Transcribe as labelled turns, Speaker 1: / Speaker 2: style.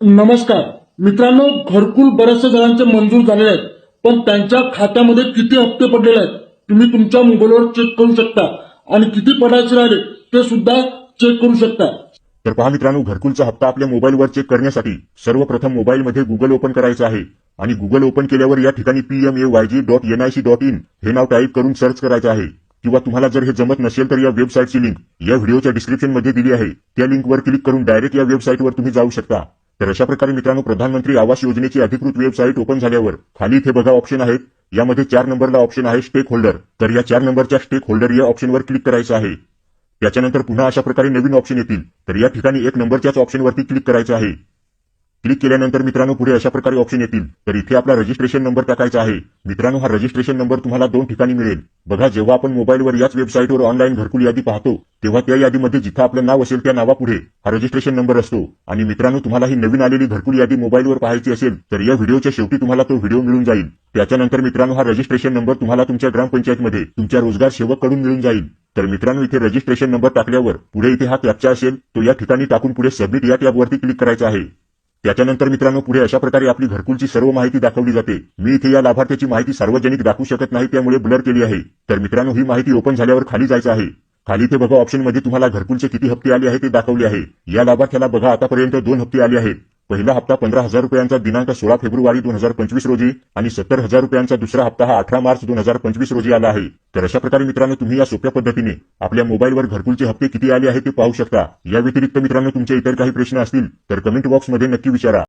Speaker 1: नमस्कार. मित्रांनो घरकुल बऱ्याचशा जणांचे मंजूर झालेले आहेत पण त्यांच्या खात्यामध्ये किती हप्ते पडलेले आहेत तुम्ही तुमच्या मोबाईलवर चेक करू शकता. आणि किती पडायचे राहिले ते सुद्धा चेक करू शकता.
Speaker 2: तर पहा मित्रांनो घरकुलचा हप्ता आपल्या मोबाईलवर चेक करण्यासाठी सर्वप्रथम मोबाईलमध्ये गुगल ओपन करायचं आहे. आणि गुगल ओपन केल्यावर या ठिकाणी PMA YG dot N I C dot in हे नाव टाईप करून सर्च करायचं आहे. किंवा तुम्हाला जर हे जमत नसेल तर या वेबसाईटची लिंक या व्हिडिओच्या डिस्क्रिप्शनमध्ये दिली आहे. त्या लिंकवर क्लिक करून डायरेक्ट या वेबसाईटवर तुम्ही जाऊ शकता. तर अशा प्रकारे मित्रांनो प्रधानमंत्री आवास योजनेची अधिकृत वेबसाईट ओपन झाल्यावर खाली इथे बघा ऑप्शन आहेत. यामध्ये चार नंबरला ऑप्शन आहे स्टेक होल्डर तर या चार नंबरच्या स्टेक होल्डर या ऑप्शनवर क्लिक करायचं आहे. त्याच्यानंतर पुन्हा अशा प्रकारे नवीन ऑप्शन येतील. तर या ठिकाणी एक नंबरच्याच ऑप्शनवरती क्लिक करायचं आहे. क्लिक केल्यानंतर मित्रांनो पुढे अशा प्रकारे ऑप्शन येतील. तर इथे आपला रजिस्ट्रेशन नंबर टाकायचा आहे. मित्रांनो हा रजिस्ट्रेशन नंबर तुम्हाला दोन ठिकाणी मिळेल. बघा जेव्हा आपण मोबाईलवर याच वेबसाईटवर ऑनलाईन घरकुल यादी पाहतो तेव्हा त्या यादीमध्ये जिथं आपलं नाव असेल त्या नावापुढे हा रजिस्ट्रेशन नंबर असतो. आणि मित्रांनो तुम्हाला ही नवीन आलेली घरकुल यादी मोबाईलवर पाहायची असेल तर या व्हिडिओच्या शेवटी तुम्हाला तो व्हिडिओ मिळून जाईल. त्याच्यानंतर मित्रांनो हा रजिस्ट्रेशन नंबर तुम्हाला तुमच्या ग्रामपंचायतमध्ये तुमच्या रोजगार सेवककडून मिळून जाईल. तर मित्रांनो इथे रजिस्ट्रेशन नंबर टाकल्यावर पुढे इथे हा कॅप्चा असेल तो या ठिकाणी टाकून पुढे सबमिट या टॅबवरती क्लिक करायचा आहे. त्याच्यानंतर मित्रांनो पुढे अशा प्रकारे आपली घरकुलची सर्व माहिती दाखवली जाते. मी इथे या लाभार्थ्याची माहिती सार्वजनिक दाखवू शकत नाही त्यामुळे ब्लर केली आहे. तर मित्रांनो ही माहिती ओपन झाल्यावर खाली जायचं आहे. खाली इथे बघा ऑप्शनमध्ये तुम्हाला घरकुलचे किती हप्ते आले आहे ते दाखवले आहे. या लाभार्थ्याला बघा आतापर्यंत दोन हप्ते आले आहेत. पहिला हप्ता पंधरा हजार रुपयांचा दिनांक सोळा फेब्रुवारी दोन हजार पंचवीस रोजी आणि सत्तर हजार रुपयांचा दुसरा हप्ता हा अठरा मार्च दोन हजार पंचवीस रोजी आला आहे. तर अशा प्रकारे मित्रांनो तुम्ही या सोप्या पद्धतीने आपल्या मोबाईलवर घरकुलचे हप्ते किती आले आहेत ते पाहू शकता. या व्यतिरिक्त मित्रांनो तुमचे इतर काही प्रश्न असतील तर कमेंट बॉक्समध्ये नक्की विचारा.